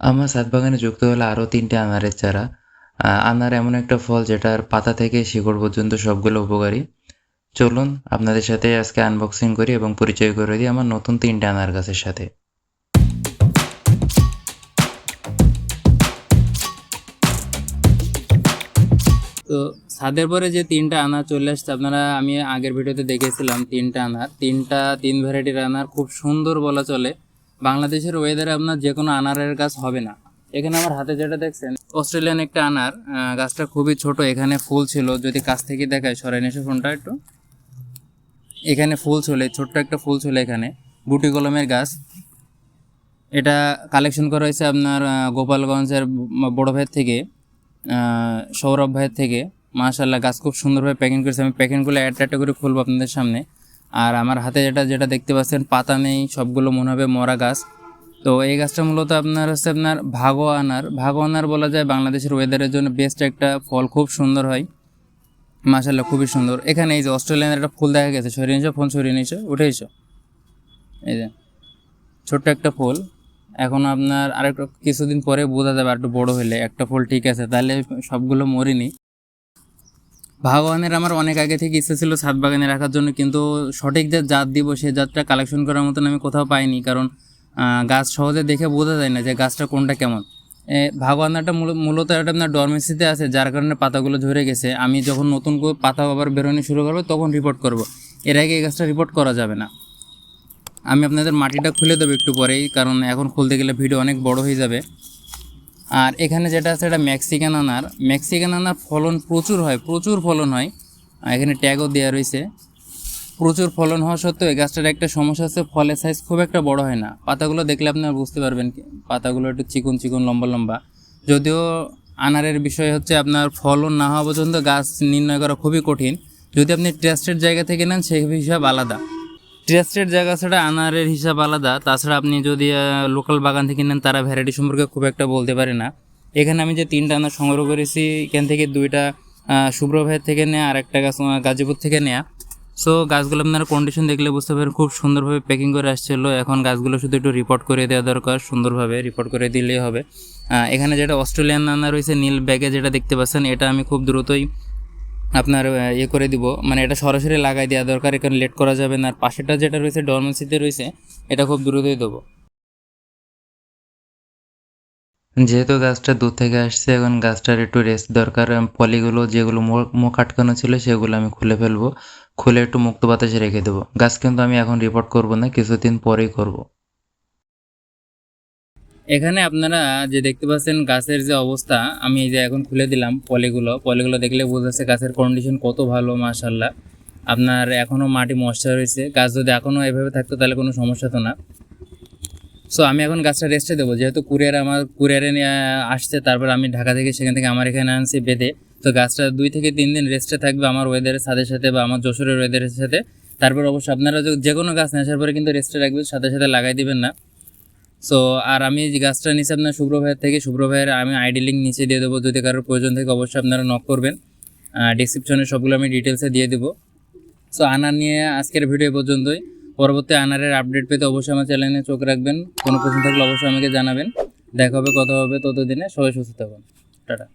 আমার ছাদ বাগানে যুক্ত হলো আরও তিনটে আনারের চারা। আনার এমন একটা ফল যেটার পাতা থেকে শিকড় পর্যন্ত সবগুলো উপকারী। চলুন আপনাদের সাথে আজকে আনবক্সিং করি এবং পরিচয় করে দিই আমার নতুন তিনটে আনার গাছের সাথে। তো ছাদের পরে যে তিনটা আনার চলে আসছে, আপনারা আমি আগের ভিডিওতে দেখেছিলাম তিনটা আনার। তিনটা, তিন ভ্যারাইটির আনার খুব সুন্দর বলা চলে। বাংলাদেশের ওয়েদারে আপনার যে কোনো আনারের গাছ হবে না। এখানে আমার হাতে যেটা দেখছেন অস্ট্রেলিয়ান একটা আনার গাছটা খুবই ছোট, এখানে ফুল ছিল। যদি কাছ থেকে দেখায়, সরাই এসে ফোনটা একটু। এখানে ফুল ছিল ছোট্ট একটা ফুল ছিল এখানে, বুটি কলমের গাছ। এটা কালেকশন করা হয়েছে আপনার গোপালগঞ্জের বড় ভাইয়ের থেকে সৌরভ ভাইয়ের থেকে। মাশাল্লাহ গাছ খুব সুন্দরভাবে প্যাকিং করেছে। আমি প্যাকিংগুলো একটা একটা করে খুলবো আপনাদের সামনে। আর আমার হাতে যেটা যেটা দেখতে পাচ্ছেন, পাতা নেই, সবগুলো মনে হবে মরা গাছ। তো এই গাছটা মূলত আপনার হচ্ছে আপনার ভাগো আনার। ভাগো আনার বলা যায় বাংলাদেশের ওয়েদারের জন্য বেস্ট একটা ফল, খুব সুন্দর হয়। মাশাল্লাহ খুবই সুন্দর। এখানে এই যে অস্ট্রেলিয়ান একটা ফুল দেখা গেছে। সরিয়ে নিয়েছো, ফোন সরিয়ে নিয়েছো, উঠে এসো। এই যে, ছোট্ট একটা ফুল। এখন আপনার আরেকটা কিছুদিন পরে বোঝা যাবে, আর একটু বড় হলে একটা ফুল ঠিক আছে। তাহলে সবগুলো মরিনি। ভাগবানের আমার অনেক আগে থেকে ইচ্ছে ছিল ছাদ বাগানে রাখার জন্য, কিন্তু সঠিক যে জাত দিব সেই জাতটা কালেকশন করার মতন আমি কোথাও পাইনি। কারণ গাছ সহজে দেখে বোঝা যায় না যে গাছটা কোনটা কেমন। ভাগবান্নাটা মূলত একটা আপনার ডরমেসিতে আছে, যার কারণে পাতাগুলো ঝরে গেছে। আমি যখন নতুন করে পাতা আবার বেরোনো শুরু করব, তখন রিপোর্ট করব। এর আগে এই গাছটা রিপোর্ট করা যাবে না। আমি আপনাদের মাটিটা খুলে দেবো একটু পরেই, কারণ এখন খুলতে গেলে ভিডিও অনেক বড় হয়ে যাবে। আর এখানে যেটা আছে এটা মেক্সিকান আনার। মেক্সিকান আনার ফলন প্রচুর হয়, প্রচুর ফলন হয়। এখানে ট্যাগও দেওয়া রয়েছে। প্রচুর ফলন হওয়া সত্ত্বেও এই গাছটার একটা সমস্যা আছে ফলের সাইজ খুব একটা বড় হয় না। পাতাগুলো দেখলে আপনারা বুঝতে পারবেন পাতাগুলো একটু চিকন চিকন, লম্বা লম্বা। যদিও আনারের বিষয় হচ্ছে আপনার ফলন না হওয়া পর্যন্ত গাছ নির্ণয় করা খুবই কঠিন। যদি আপনি ট্রাস্টেড জায়গা থেকে নেন, সেই হিসাব আলাদা। ট্রাস্টেড জায়গা ছাড়া আনারের হিসাব আলাদা। তাছাড়া আপনি যদি লোকাল বাগান থেকে নেন, তারা ভ্যারাইটি সম্পর্কে খুব একটা বলতে পারে না। এখানে আমি যে তিনটা আনার সংগ্রহ করেছি, এখান থেকে দুইটা শুভ্র ভাইয়ের থেকে নেয়া, আর একটা গাছ গাজীপুর থেকে নেয়া। সো গাছগুলো আপনার কন্ডিশন দেখলে বুঝতে পারেন খুব সুন্দরভাবে প্যাকিং করে আসছিল। এখন গাছগুলো শুধু একটু রিপোর্ট করে দেওয়া দরকার, সুন্দরভাবে রিপোর্ট করে দিলেই হবে। এখানে যেটা অস্ট্রেলিয়ান আনা রয়েছে, নীল ব্যাগে যেটা দেখতে পাচ্ছেন, এটা আমি খুব দ্রুতই আপনার ইয়ে করে দিব। মানে এটা সরাসরি লাগাই দেওয়া দরকার, এখানে লেট করা যাবে না। আর পাশেটা যেটা রয়েছে ডরমেন্সিতে রয়েছে, এটা খুব দ্রুতই দেবো। যেহেতু গাছটা দূর থেকে আসছে, এখন গাছটার একটু রেস্ট দরকার। পলিগুলো যেগুলো মুখ আটকানো ছিল, সেগুলো আমি খুলে ফেলব। খুলে একটু মুক্ত বাতাসে রেখে দেবো। গাছ কিন্তু আমি এখন রিপোর্ট করব না, কিছুদিন পরেই করব। এখানে আপনারা যে দেখতে পাচ্ছেন গাছের যে অবস্থা, আমি এই যে এখন খুলে দিলাম পলিগুলো। পলিগুলো দেখলে বোঝাচ্ছে গাছের কন্ডিশন কত ভালো মাশাল্লাহ আপনার এখনও মাটি ময়শ্চার রয়েছে। গাছ যদি এখনও এভাবে থাকতো তাহলে কোনো সমস্যা তো না। সো আমি এখন গাছটা রেস্টে দেবো। যেহেতু কুরিয়ার আমার কুরিয়ারে নিয়ে আসছে, তারপর আমি ঢাকা থেকে সেখান থেকে আমার এখানে আনছি বেঁধে। তো গাছটা দুই থেকে তিন দিন রেস্টে থাকবে আমার ওয়েদারের সাথে সাথে বা আমার যশোরের ওয়েদারের সাথে। তারপর অবশ্যই আপনারা যে- কোনো গাছ আসার পরে কিন্তু রেস্টে রাখবেন, সাথে সাথে লাগাই দিবেন না। সো আর আমি গাছটা নিচে আপনার শুভ্র ভাইয়ের থেকে শুভ্র ভাইয়ের আমি আইডি লিঙ্ক নিচে দিয়ে দেবো। যদি কারোর প্রয়োজন থেকে, অবশ্যই আপনারা নক করবেন। ডিসক্রিপশনে সবগুলো আমি ডিটেলসে দিয়ে দেবো। সো আনার নিয়ে আজকের ভিডিও পর্যন্তই। পরবর্তী আনারের আপডেট পেতে অবশ্যই আমার চ্যানেলে চোখ রাখবেন। কোনো প্রশ্ন থাকলে অবশ্যই আমাকে জানাবেন। দেখা হবে, কথা হবে ততদিনে। সবাই সুস্থ থাকুন। টাটা।